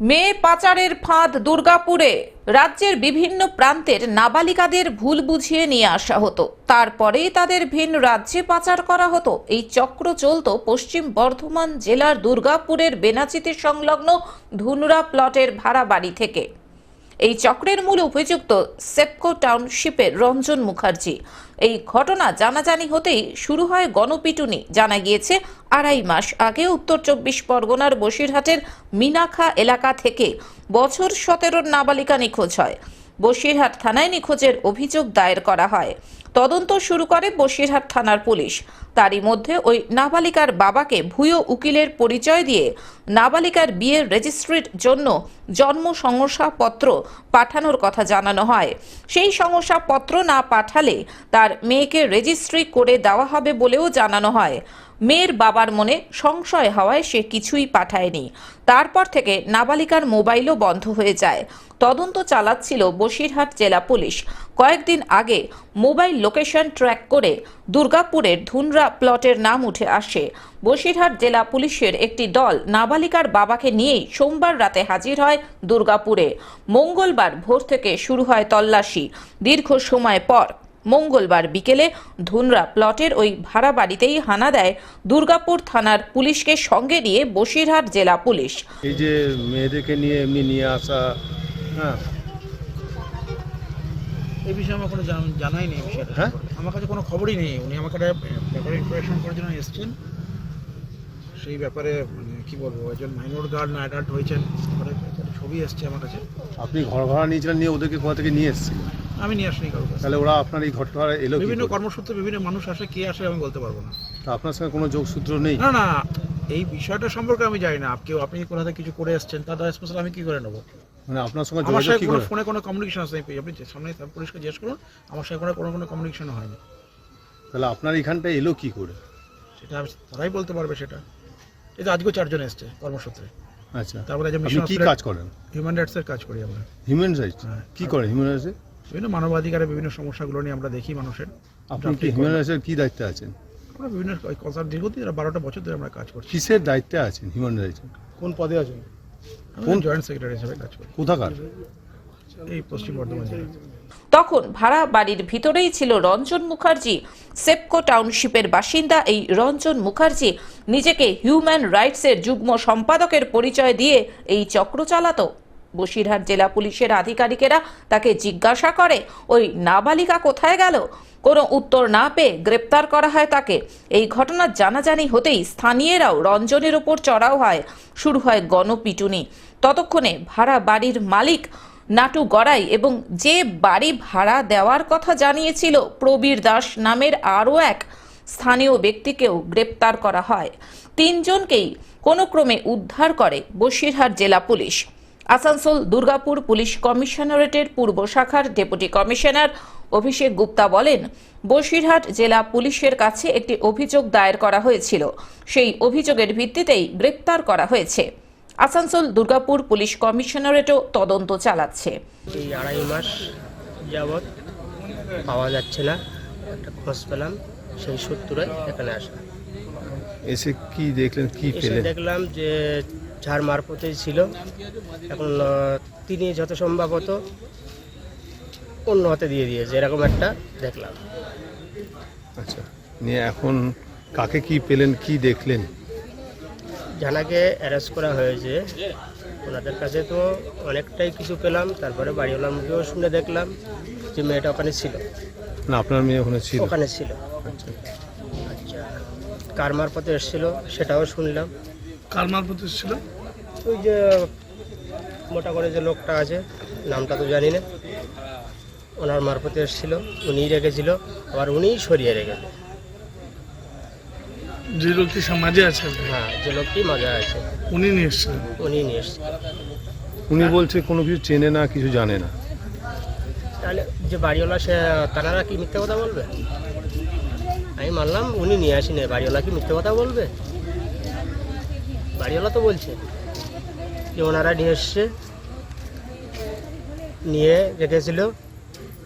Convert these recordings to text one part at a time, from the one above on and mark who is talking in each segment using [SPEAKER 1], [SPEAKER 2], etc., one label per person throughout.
[SPEAKER 1] মেয়ে পাচারের ফাঁদ দুর্গাপুরে। রাজ্যের বিভিন্ন প্রান্তের নাবালিকাদের ভুল বুঝিয়ে নিয়ে আসা হতো। তারপরেই তাদের ভিন রাজ্যে পাচার করা হতো। এই চক্র চলত পশ্চিম বর্ধমান জেলার দুর্গাপুরের বেনাচিতে সংলগ্ন ধুনরা প্লটের ভাড়া বাড়ি থেকে। এই চক্রের মূল অভিযুক্ত সেপকো টাউনশিপের রঞ্জন মুখার্জি। এই ঘটনা জানাজানি হতেই শুরু হয় গণপিটুনি। জানা গিয়েছে, আড়াই মাস আগে উত্তর চব্বিশ পরগনার বসিরহাটের মিনাখা এলাকা থেকে বছর সতেরোর নাবালিকা নিখোঁজ হয়। বসিরহাট থানায় নিখোঁজের অভিযোগ দায়ের করা হয়। তদন্ত শুরু করে বসিরহাট থানার পুলিশ। তারই মধ্যে ওই নাবালিকার বাবাকে ভুয়ো উকিলের পরিচয় দিয়ে নাবালিকার বিয়ের রেজিস্ট্রির জন্য জন্ম শংসাপত্র পাঠানোর কথা জানানো হয়। সেই শংসাপত্র না পাঠালে তার মেয়েকে রেজিস্ট্রি করে দেওয়া হবে বলেও জানানো হয়। মেয়ের বাবার মনে সংশয় হওয়ায় সে কিছুই পাঠায়নি। তারপর থেকে নাবালিকার মোবাইলও বন্ধ হয়ে যায়। তদন্ত চালাচ্ছিল বসিরহাট জেলা পুলিশ। কয়েকদিন আগে মোবাইল লোকেশন ট্র্যাক করে দুর্গাপুরের ধুনরা প্লটের নাম উঠে আসে। বসিরহাট জেলা পুলিশের একটি দল নাবালিকার বাবাকে নিয়েই সোমবার রাতে হাজির হয় দুর্গাপুরে। মঙ্গলবার ভোর থেকে শুরু হয় তল্লাশি। দীর্ঘ সময় পর মঙ্গলবার বিকেলে ধুনরা প্লটের ওই ভাড়া বাড়িতেই হানা দেয় দুর্গাপুর থানার পুলিশকে সঙ্গে নিয়ে বসিরহাট জেলা পুলিশ।
[SPEAKER 2] এই যে মেয়েদেরকে নিয়ে এমনি নিয়ে আসা হ্যাঁ।
[SPEAKER 3] এই বিষয়ে আমার কোনো জানাই নেই বিষয়টা।
[SPEAKER 2] হ্যাঁ?
[SPEAKER 3] আমার কাছে কোনো খবরই নেই। উনি আমাকে একটা ব্যাপারে ইনফরমেশন করার জন্য এসেছেন। সেই ব্যাপারে মানে কি বলব একজন মাইনর গার্ড না অ্যাডাল্ট হয়েছেন। ছবি এসছে আমার কাছে।
[SPEAKER 2] আপনি ঘর ভাড়া নিয়েছিলেন নিয়ে ওদেরকে কোথা থেকে নিয়ে এসেছিলেন?
[SPEAKER 3] আমি নিয়ে আসিনি কারোর কাছে।
[SPEAKER 2] তাহলে ওরা আপনার এই ঘরটা এলো
[SPEAKER 3] বিভিন্ন কর্মসূত্রে বিভিন্ন মানুষ আসে কে আসে আমি বলতে পারব না।
[SPEAKER 2] তা আপনার সঙ্গে কোনো যোগসূত্র নেই?
[SPEAKER 3] না না এই বিষয়টা সম্পর্কে আমি জানি না। কেউ আপনি কোথা থেকে কিছু করে এসেছেন তার স্পেশাল আমি কি করে নেব?
[SPEAKER 2] মানে আপনার সঙ্গে
[SPEAKER 3] আমার
[SPEAKER 2] যোগাযোগ কি
[SPEAKER 3] কোনো
[SPEAKER 2] করে?
[SPEAKER 3] ফোনে কোনো কমিউনিকেশন আছে আপনি যে সামনে পুলিশকে জিজ্ঞেস করুন আমার সাথে কোনো কোনো কোনো কমিউনিকেশন হয়নি।
[SPEAKER 2] তাহলে আপনার এখানটা এলো কি করে?
[SPEAKER 3] সেটা আমি তারাই বলতে পারবে সেটা। এই তো আজকেও চারজন এসছে কর্মসূত্রে।
[SPEAKER 2] আচ্ছা।
[SPEAKER 3] তারপরে যে
[SPEAKER 2] আপনি
[SPEAKER 3] মিশন
[SPEAKER 2] কি কাজ করেন?
[SPEAKER 3] হিউম্যান রাইটসের কাজ করি আমরা।
[SPEAKER 2] Human rights. কি করেন? হিউম্যান রাইটসে
[SPEAKER 3] বিভিন্ন মানবাধিকারের বিভিন্ন সমস্যাগুলো নিয়ে আমরা দেখি মানুষের।
[SPEAKER 2] আপনি কি হিউম্যান রাইটসের কি দায়িত্বে আছেন?
[SPEAKER 3] আমরা বিভিন্ন কনসার্ট দীর্ঘদিন বারোটা বছর ধরে আমরা কাজ করছি।
[SPEAKER 2] কিসের দায়িত্বে আছেন হিউম্যান রাইটস
[SPEAKER 3] কোন পদে আছেন?
[SPEAKER 2] কোন-
[SPEAKER 3] জয়েন্ট সেক্রেটারি হিসেবে কাজ করি।
[SPEAKER 2] কোথাকার?
[SPEAKER 3] এই পশ্চিম বর্ধমান জেলায়।
[SPEAKER 1] তখন ভাড়া বাড়ির ভিতরেই ছিল রঞ্জন মুখার্জি। সেপকো টাউনশিপের বাসিন্দা এই রঞ্জন মুখার্জি নিজেকে হিউম্যান রাইটসের যুগ্ম সম্পাদকের পরিচয় দিয়ে এই চক্র চালাতো। বসিরহাট জেলা পুলিশের আধিকারিকেরা তাকে জিজ্ঞাসা করে, ওই নাবালিকা কোথায় গেল? কোনো উত্তর না পেয়ে গ্রেপ্তার করা হয় তাকে। এই ঘটনার জানাজানি হতেই স্থানীয়রাও রঞ্জনের ওপর চড়াও হয়। শুরু হয় গণপিটুনি। ততক্ষণে ভাড়া বাড়ির মালিক নাটু গড়াই এবং যে বাড়ি ভাড়া দেওয়ার কথা জানিয়েছিল প্রবীর দাস নামের আরও এক স্থানীয় ব্যক্তিকেও গ্রেপ্তার করা হয়। তিনজনকেই কোনো ক্রমে উদ্ধার করে বসিরহাট জেলা পুলিশ। আসানসোল দুর্গাপুর পুলিশ কমিশনারেটের পূর্ব শাখার ডেপুটি কমিশনার অভিষেক গুপ্তা বলেন, বসিরহাট জেলা পুলিশের কাছে একটি অভিযোগ দায়ের করা হয়েছিল। সেই অভিযোগের ভিত্তিতেই গ্রেপ্তার করা হয়েছে। আসানসোল দুর্গাপুর পুলিশ কমিশনারেটও তদন্ত চালাচ্ছে।
[SPEAKER 4] এই আড়াই মাস যাবৎ পাওয়া যাচ্ছে না। একটা খোঁজ পেলাম, সেই সূত্রে এখানে আসা।
[SPEAKER 2] এসে কি দেখলেন কি পেলেন?
[SPEAKER 4] দেখলাম যে যার মারফতেই ছিল। এখন তিনি যত সম্ভবত অন্য হাতে দিয়ে দিয়েছে এরকম একটা দেখলাম।
[SPEAKER 2] আচ্ছা নিয়ে এখন কাকে কি পেলেন কি দেখলেন?
[SPEAKER 4] জানাকে অ্যারেস্ট করা হয়েছে। ওনাদের কাছে তো অনেকটাই কিছু পেলাম তারপরে বাড়িওয়ালার মুখেও শুনে দেখলাম যে মেয়েটা ওখানে ছিল।
[SPEAKER 2] না আপনার মেয়ে ওখানে ছিল?
[SPEAKER 4] ওখানে ছিল।
[SPEAKER 2] আচ্ছা।
[SPEAKER 4] কার মারফতে এসেছিল সেটাও শুনলাম।
[SPEAKER 3] কার মারফত ছিল
[SPEAKER 4] ওই যে মোটা করে যে লোকটা আছে নামটা তো জানি না। ওনার মারফতে এসেছিল উনিই রেখেছিল আবার উনিই সরিয়ে রেখেছে।
[SPEAKER 5] যে লোকটি সমাজে আছে?
[SPEAKER 4] হ্যাঁ যে লোকটি মাঝে আছে।
[SPEAKER 5] উনি নিয়ে এসেছিলেন?
[SPEAKER 4] উনি নিয়ে এসছে।
[SPEAKER 2] উনি বলছে কোনো কিছু চেনে না কিছু জানে না।
[SPEAKER 4] তাহলে যে বাড়িওয়ালা সে তারা কি মিথ্যে কথা বলবে? আমি মানলাম উনি নিয়ে আসিনি। বাড়িওয়ালা কি মিথ্যে কথা বলবে? বাড়িওয়ালা তো বলছে যে ওনারা নিয়ে এসছে, নিয়ে রেখেছিল,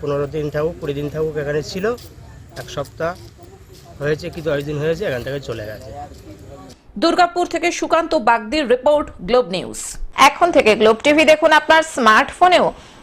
[SPEAKER 4] পনেরো দিন থাকুক, কুড়ি দিন থাকুক এখানে ছিল, এক সপ্তাহ হয়েছে কি দশ দিন হয়েছে, এখান থেকে চলে গেছে।
[SPEAKER 1] দুর্গাপুর থেকে সুকান্ত বাগদির রিপোর্ট, গ্লোব নিউজ। এখন থেকে গ্লোব টিভি দেখুন আপনার স্মার্টফোনেও।